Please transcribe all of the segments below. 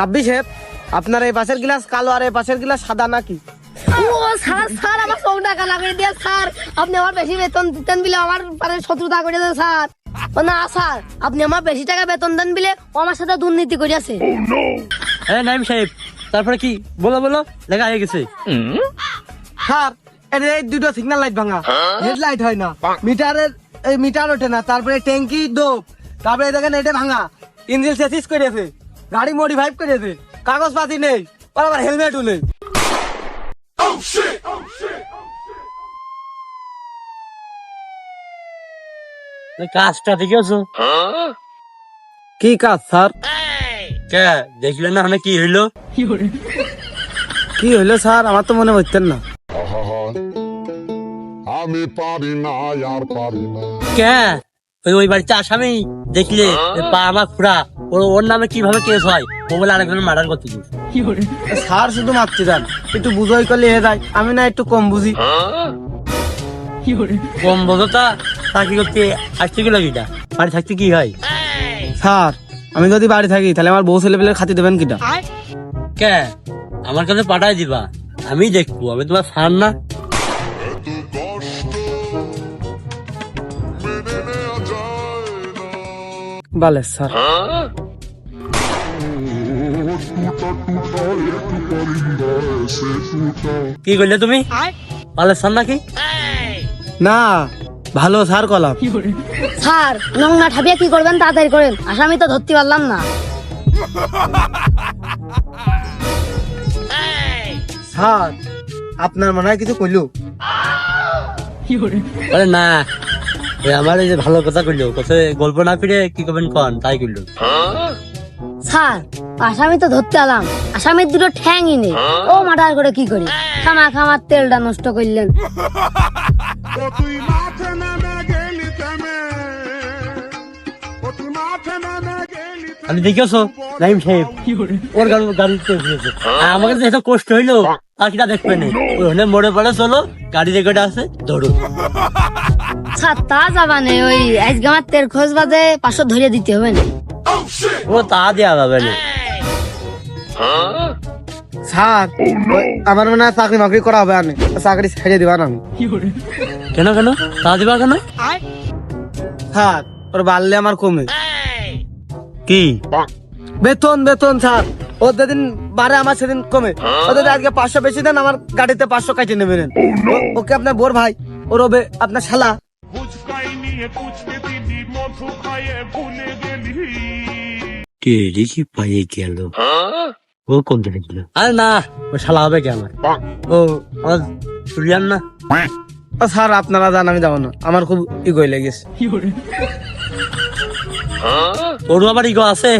রাব্বি সাহেব আপনার এই পাশের গ্লাস কালো আর এই পাশের গ্লাস সাদা নাকি? ও স্যার স্যার আমার চোখ টাকা লাগিয়ে দিয়ে স্যার। আপনি আমার বেশি বেতন দিতেন বিলে আমার পারে শত্রুতা করে দেন স্যার। না স্যার আপনি আমার বেশি টাকা বেতন দেন বিলে ও আমার সাথে দুর্নীতি হ্যাঁ নাইম সাহেব তারপরে কি? বলো বলো লেখা হয়ে গেছে। স্যার এর এই দুটো সিগন্যাল লাইট ভাঙা। হেডলাইট হয় না। মিটারের এই মিটার ওঠে না তারপরে ট্যাঙ্কি ডোপ তারপরে দেখেন এটা ভাঙা। ইঞ্জিন সেসিস করেছে গাড়ি মডিফাই করেছে কাগজপাতি নেই আবার হেলমেটও নেই। ওই কাজটা দেখেছ? কি কাজ স্যার? কে দেখলে না মানে কি হইল? কি হইল স্যার? আমার তো মনে হচ্ছেন না। আমি পারি না আর পারি না। কে? ওই ওই বাড়িতে আসামি দেখলে পা আমার খুড়া ওর ওর নামে কীভাবে কেস হয়? ও বলে আরেকজন মার্ডার করতে দিস স্যার শুধু মারতে যান। একটু বুঝাই করলে হয়ে যায়। আমি না একটু কম বুঝি। কম বোঝতা চাকরি করতে? আসতে গেল কিটা বাড়ি থাকতে কি হয়? স্যার আমি যদি বাড়ি থাকি তাহলে আমার বউ ছেলে পেলে খাতি দেবেন কিটা? কে? আমার কাছে পাঠাই দিবা। আমি দেখব। আমি তোমার সার না? বলে স্যার। কি করলে তুমি? পালের সার নাকি? না ভালো স্যার কলাম। স্যার নোংরা ঠাপিয়ে কি করবেন তাড়াতাড়ি করেন? আসামি তো ধরতে পারলাম না। স্যার আপনার মনে হয় কিছু কইলো? আরে না আমার এই যে ভালো কথা কইলো কোথায় গল্প না ফিরে কি করবেন কন তাই কইলো। স্যার আসামি তো ধরতে আলাম আসামির দুটো ঠ্যাংই নেই। ও মার্ডার করে কি করি? খামা খামার তেলটা নষ্ট করলেন। আমি দেখেছ? নাইম সাহেব ওর গাড়ি গাড়িতে উঠেছে আর আমাকে যে এত কষ্ট হইল পাখিটা দেখবে না। ওই হলে মরে পড়ে চলো গাড়ি যে কটা আছে ধরো। স্যার তা যাবানে ওই আজকে আমার তেল খোঁজ বাদে পাঁচশো ধরে দিতে হবে না। ও তা দেওয়া যাবে না। স্যার আমার মনে হয় চাকরি মাকরি করা হবে আমি চাকরি ছেড়ে দিবার আমি। কেন কেন? তা দিবা কেন? স্যার ওর বাড়লে আমার কমে। কি? বেতন বেতন স্যার। ও যেদিন বাড়ে আমার সেদিন কমে। ও যদি আজকে পাঁচশো বেশি দেন আমার গাড়িতে পাঁচশো কাটিয়ে নেবেন। ওকে আপনার বোর ভাই ওর আপনার শালা। কে দেখি পাইয়ে গেল? ও কোন দিকে গেল? আরে না ও শালা হবে কি আমার? ও আমার সুরিয়ান না? ও স্যার আপনারা যান আমি যাব না। আমার খুব ইগোই লেগেছে। ওর আবার ইগো আছে?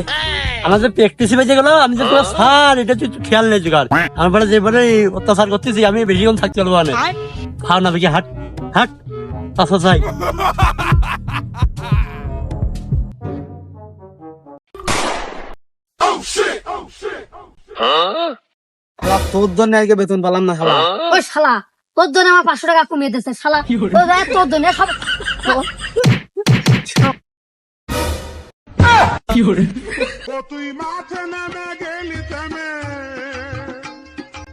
আমার যে প্র্যাকটিস বেজে গেল আমি যে পুরো স্যার এটা তুই খেয়াল নেই জোগাড়। আমার পরে যেবারে অত্যাচার করতেছি আমি বেশিক্ষণ থাকতে পারব না। খাও না হাট। হাট। আচ্ছা চাই তোর জন্য আজকে বেতন পেলাম না শালা। ওই শালা তোর জন্য আমার পাঁচশো টাকা কমিয়ে দিচ্ছে শালা। তোর জন্য সব তুই মাঠে নেমে গেলি তেমে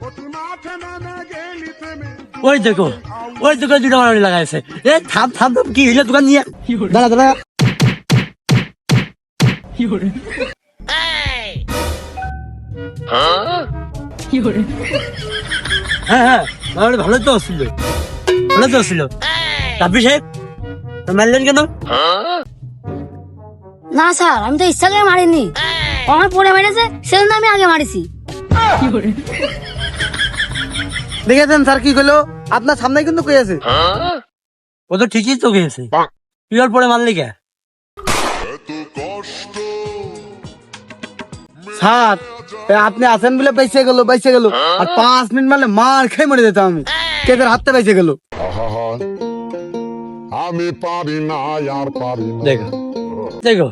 ও তুই মাঠে নেমে গেলি তেমে ওই দেখো ওই দেখো দুটো মারামারি লাগাইছে। এ থাম থাম থাম কি হইল? দোকান নিয়ে দাঁড়া দাঁড়া। হ্যাঁ হ্যাঁ মারামারি ভালো তো ছিল ভালো তো ছিল রাব্বি সাহেব মারলেন কেন? না স্যার আমি তো ইচ্ছা করে মারিনি। আমার পরে মেরেছে সেজন্য আমি আগে মারিছি। দেখেছেন স্যার কি করল আপনার সামনে কিন্তু কইছে ও তো ঠিকই তো তুই ওর পরে মারলি কে? স্যার এ আপনি আছেন বলে বেঁচে গেল বেঁচে গেল। আর পাঁচ মিনিট মানে মার খেয়ে মরে যেতাম আমি। কেদের হাতে বেঁচে গেল। আমি পারি না আর পারি না। দেখো। দেখো।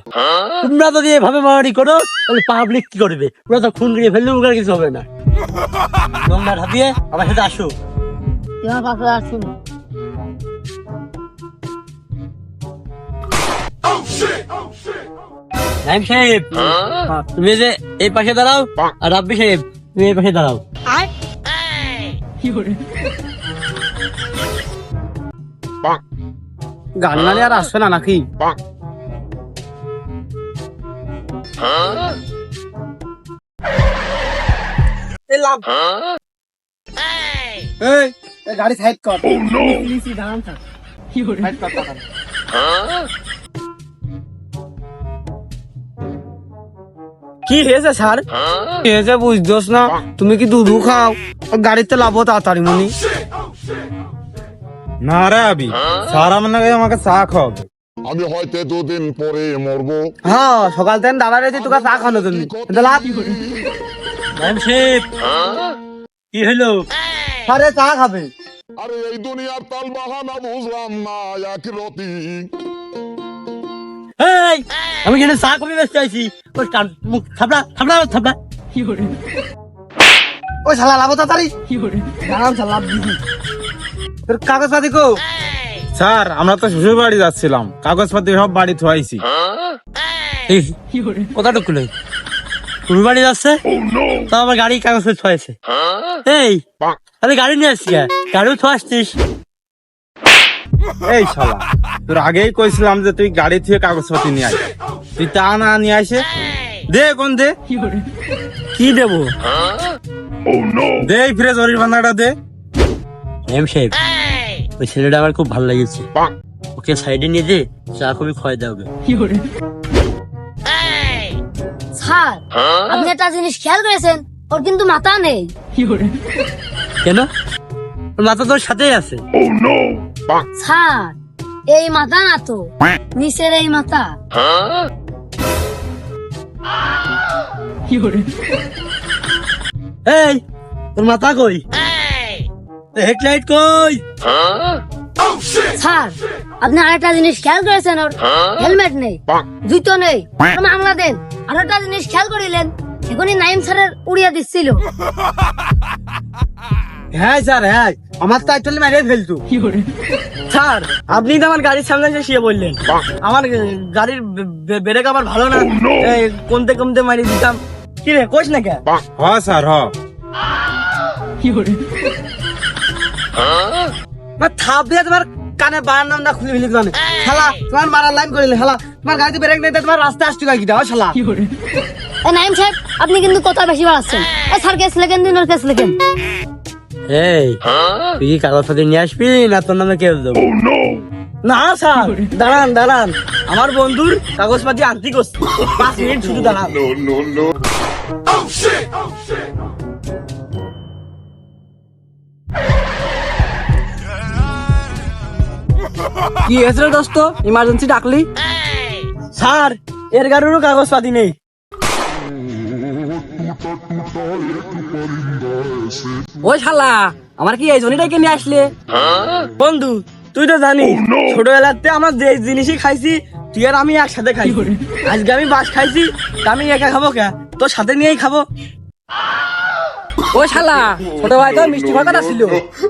তোমরা যদি এভাবে মারামারি করো তাহলে পাবলিক কি করবে? ওরা তো খুন করে ফেললে ওর কিছু হবে না। তোমরা ভাবিয়ে আমার সাথে আসো। তুই আমার পাশে আসুন নাইম সাহেব তুমি এই যে এই পাশে দাঁড়াও আর রাব্বি সাহেব তুমি এই পাশে দাঁড়াও। গান গানে আর আসবে না নাকি? এই লাভ। এই এই গাড়ি সাইড কর। নিচে দাঁড়ান থাক। সাইড কর কি হয়েছে স্যার? কি হয়েছে বুঝদোস না? তুমি কি দুধ খাও? গাড়িতে লাভো তাড়াতাড়ি মনি। না রে আবি সারা মানে আমাকে চা খাওয়াবে। আমি হয়তো দুদিন পরে মরবো। হ্যাঁ সকাল থেকে দাদা রয়েছে তোকে চা খাওয়ানো তুমি লাভ। কি হলো? আরে চা খাবে। আরে এই দুনিয়ার তাল বাহানা বুঝলাম না এক রতি। এই আমি এখানে চা কমে ব্যস্ত আছি ওই কান মুখ থাপড়া থাপড়া থাপড়া। ওই শালা লাভো তাড়াতাড়ি। দাঁড়ান শালা লাভ দিবি। তোর কাগজ পাতি কো? স্যার আমরা তো শ্বশুর বাড়ি যাচ্ছিলাম। কাগজপাতি সব বাড়ি থুয়াইছি। এই কতটুকু লই? তুমি বাড়ি যাচ্ছে? তো আমার গাড়ি কাগজে ছয়েছে এই তাহলে গাড়ি নিয়ে আসছি গাড়িও তো আসছিস এই শালা তোর আগেই কইছিলাম যে তুই গাড়ি থেকে কাগজপাতি নিয়ে আয়। তুই তা না নিয়ে আসে দে কোন দে। কি দেবো? দে এই ফ্রেজ হরির বান্ধাটা দে। এম সাহেব ওই ছেলেটা আমার খুব ভালো লেগেছে। ওকে সাইডে নিয়ে দে চা কবি খয় দাও। স্যার আপনি একটা জিনিস খেয়াল করেছেন? ওর কিন্তু মাথা নেই। কেন? ওর মাথা তোর সাথেই আছে। স্যার এই মাথা না তো। নিচের এই মাথা। এই তোর মাথা কই? হেডলাইট কই? স্যার আপনি আরেকটা জিনিস খেয়াল করেছেন? ওর হেলমেট নেই জুতো নেই মামলা দেন। আর একটা জিনিস খেয়াল করিলেন এখনই নাইম স্যারের উড়িয়ে দিচ্ছিল। হ্যাঁ স্যার হ্যাঁ। আমার তো একচুয়ালি মেরে ফেলতো স্যার আপনি তো আমার গাড়ির সামনে এসে শুয়ে বললেন আমার গাড়ির ব্রেক আবার ভালো না। কমতে কমতে মারি দিতাম। কি রে কোচ না কে? হ স্যার হ না থাপ দিয়ে তোমার কানে নাম না খুলে ফেলি মানে শালা তোমার মারার লাইন করিলে শালা। তোমার গাড়িতে ব্রেক নেই তোমার রাস্তা আসতে কি দাও শালা। এ নাইম সাহেব আপনি কিন্তু কথা বেশি বাড়াচ্ছেন? এ স্যার কেস লেখেন দিন ওর কেস লেখেন এই তুই কি কাগজপাতি নিয়ে আসবি না তোর নামে কেউ দেবো? না স্যার দাঁড়ান দাঁড়ান। আমার বন্ধুর কাগজপাতি আনতে করছি পাঁচ মিনিট শুধু দাঁড়ান। কি হয়েছিল দোস্ত? ইমার্জেন্সি ডাকলি? স্যার এর গাড়িরও কাগজপাতি নেই। ওই শালা আমার কি এই জনিটাকে নিয়ে আসলে? বন্ধু তুই তো জানিস ছোটবেলাতে আমরা যে জিনিসই খাইছি তুই আর আমি একসাথে খাই আজকে আমি বাস খাইছি তা আমি একা খাব কে? তোর সাথে নিয়েই খাব। ও শালা ছোট ভাই তো মিষ্টি খাওয়ার কথা ছিল।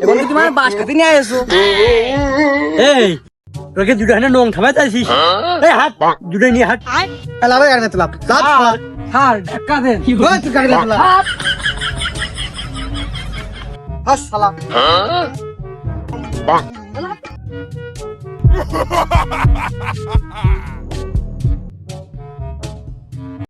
এখন তুই তোমার বাস খাতে নিয়ে এসো এই তোকে দুটো হানে নং থামাই চাইছিস এই হাত দুটো নিয়ে হাত লাভ নিতে লাভ লাভ। হার ধাক্কা দেন তুই নিতে লাভ। হাস শালা